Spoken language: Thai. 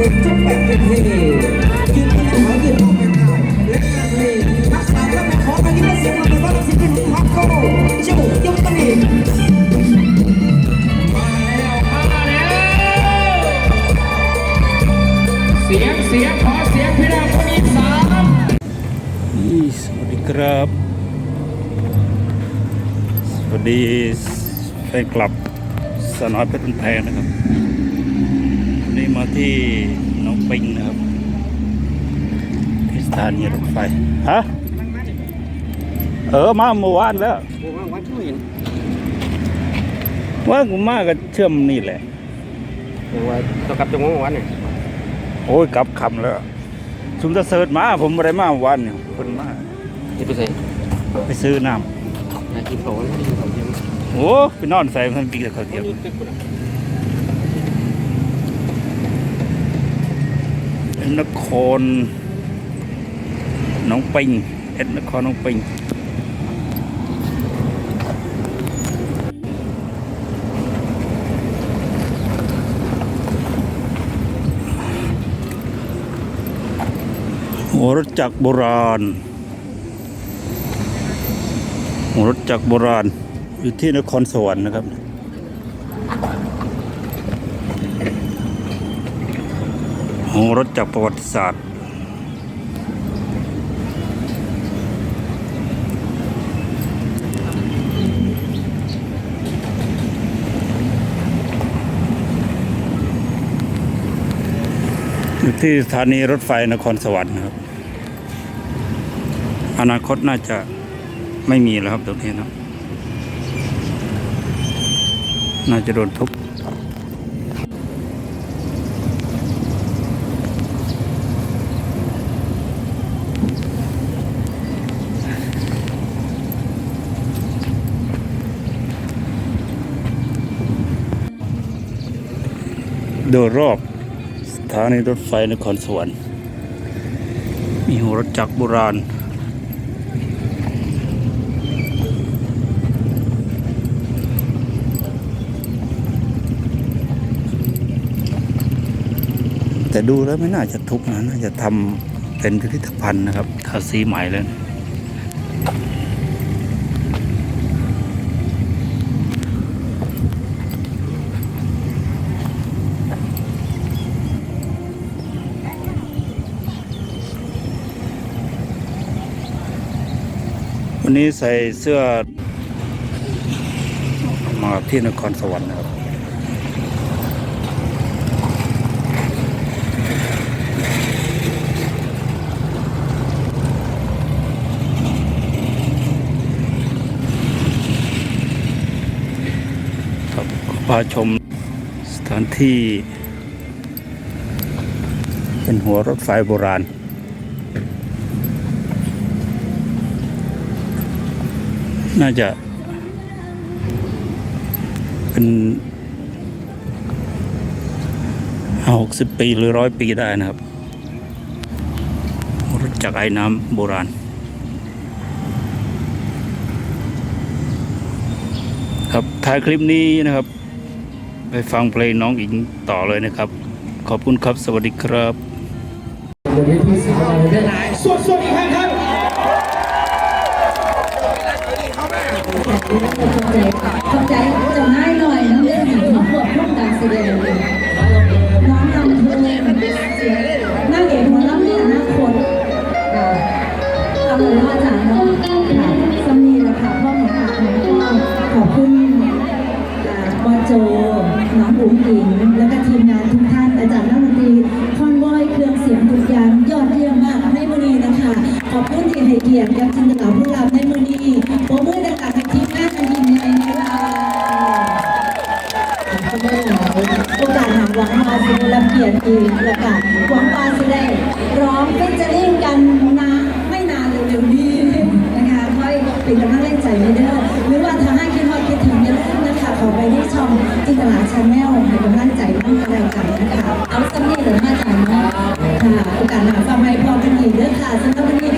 เพลงจุ๊บแบบเป็นเพลงยืนที่หายืนเข้าไปได้และงานเลงทักษะและขอการยินเสียงมันเป็นว่าสิ่งที่ฮักก้ชิวยกตะลีมาแล้วมาแล้วเสียงเสียงขอเสียงพี่น้องคนอีสานนี่สวัสดีครับ สวัสดีแฟนคลับสนอยเพชรแพงนะครับ วันนี้มาที่หน้องปิงนะครับที่สถานีรถไฟฮะเออมาเมื่อวานแล้วผมว่าวันที่เห็นว่ากูมาก็เชื่อมนี่แหละผมว่าต้องกลับจังหวะวันเนี่ยโอ้ยกลับคำแล้วชุมตะเสิร์ตมาผมไม่ได้มาเมื่อวานเนี่ยคนมาที่ไปใส่ไปซื้อน้ยากินของไม่กินของเยอะำโอ้ไปนอนใส่มันปีกับเขาวเทียม นครน้องปิงเอ็ดนครน้องปิงหัวรถจักรโบราณหัวรถจักรโบราณอยู่ที่นครสวรรค์นะครับ ของรถจากประวัติศาสตร์ อยู่ที่สถานีรถไฟนครสวรรค์ครับ อนาคตน่าจะไม่มีแล้วครับตรงนี้นะน่าจะโดนทุบ โดยรอบสถานีรถไฟนครสวรรค์มีหัวรถจักรโบราณแต่ดูแล้วไม่น่าจะทุบนะ น่าจะทำเป็นพิพิธภัณฑ์นะครับทาสีใหม่แล้ว วันนี้ใส่เสื้อ มาที่นครสวรรค์นะครับพาชมสถานที่ เป็นหัวรถไฟโบราณ น่าจะ เป็นหกสิบปีหรือร้อยปีได้นะครับรถจักรไอ้น้ำโบราณ ครับท้ายคลิปนี้นะครับ ไปฟังเพลงน้องอิงต่อเลยนะครับ ขอบคุณครับ สวัสดีครับวันนี้พี่สาวเราได้ไหนสดสวดอีก ครั้งครับขอบใจจำได้หน่อยน้องเล่นมาบวกร่วมการแสดง หวังว่าสิได้ร้องเป็นจะเล่นกันนะไม่นานเร็วๆนี้นะคะค่อยเป็นกำลังแรงใจให้เด้อหรือว่าถ้าให้คิดฮอดคิดถึงอย่าลืมนะคะขอไปที่ช่องจินตลาชาแนลให้กำลังใจน้องกันแล้วกันนะคะเอาสำเนียงหรือมาจากเนะค่ะโอกาสหน้าฟังไปพอกันอีกเด้อค่ะสำหรับวันนี้